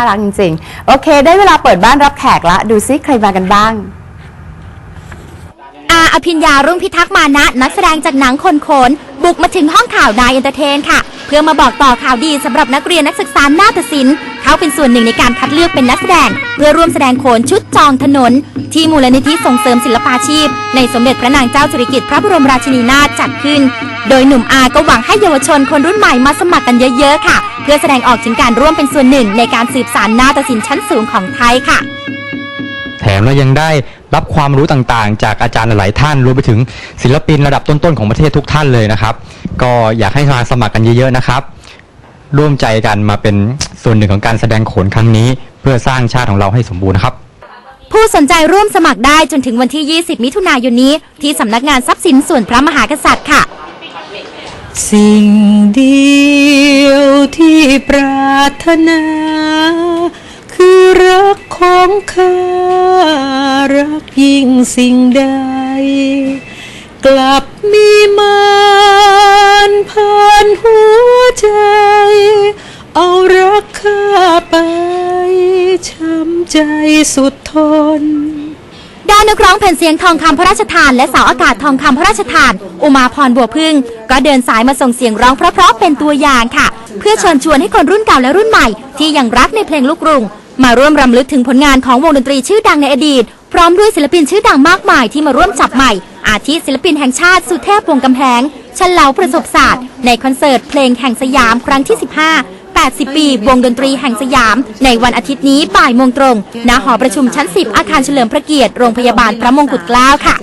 น่ารักจริงๆ โอเค ได้เวลาเปิดบ้านรับแขกละ ดูซิใครมากันบ้าง อาอภิญญารุ่งพิทักษ์มานะ นักแสดงจากหนังคนโขน บุกมาถึงห้องข่าวนายเอนเตอร์เทนค่ะ เพื่อมาบอกต่อข่าวดีสำหรับนักเรียนนักศึกษาหน้าฏศิลป์เขาเป็นส่วนหนึ่งในการคัดเลือกเป็นนักแสดง เพื่อร่วมแสดงโขนชุดจองถนน ที่มูลนิธิส่งเสริมศิลปาชีพ ในสมเด็จพระนางเจ้าสิริกิติ์พระบรมราชินีนาถจัดขึ้น โดยหนุ่มอาก็หวังให้เยาวชนคนรุ่นใหม่มาสมัครกันเยอะ ๆ ค่ะ เพื่อแสดงออกถึงการร่วมเป็นส่วนหนึ่ง ในการสืบสานนาฏศิลป์ชั้นสูงของไทยค่ะ แถมเรายังได้รับความรู้ต่างๆ จากอาจารย์หลายๆท่านรวมไปถึงศิลปินระดับต้นๆของประเทศทุกท่านเลยนะครับ ก็อยากให้มาสมัครกันเยอะๆนะครับ ร่วมใจกันมาเป็นส่วนหนึ่งของการแสดงโขนครั้งนี้ เพื่อสร้างชาติของเราให้สมบูรณ์นะครับ ผู้สนใจร่วมสมัครได้จนถึงวันที่ 20 มิถุนายนนี้ ที่สำนักงานทรัพย์สินส่วนพระมหากษัตริย์ค่ะ สิ่งเดียวที่ปรารถนา คือรักของข้ารักยิ่งสิ่งใด กลับมีมานผ่านหัวใจ เอารักข้าไปช้ำใจสุดทน ด้านนักร้องแผ่นเสียงทองคำพระราชทาน และสาวอากาศทองคำพระราชทาน อุมาพรบัวพึ่ง ก็เดินสายมาส่งเสียงร้องเพราะๆเป็นตัวอย่างค่ะ เพื่อเชิญชวนให้คนรุ่นเก่าและรุ่นใหม่ ที่ยังรักในเพลงลูกกรุง มาร่วมรำลึกถึงผลงานของวงดนตรีชื่อดังในอดีต พร้อมด้วยศิลปินชื่อดังมากมายที่มาร่วมจับใหม่ อาทิศิลปินแห่งชาติสุเทพวงศ์กำแพงชันเหลาประสบศาสตร์ในคอนเสิร์ตเพลงแห่งสยามครั้งที่ 15 80 ปี วงดนตรีแห่งสยาม ในวันอาทิตย์นี้บ่ายโมงตรง ณ หอประชุมชั้น 10 อาคารเฉลิมพระเกียรติ โรงพยาบาลพระมงกุฎเกล้าค่ะ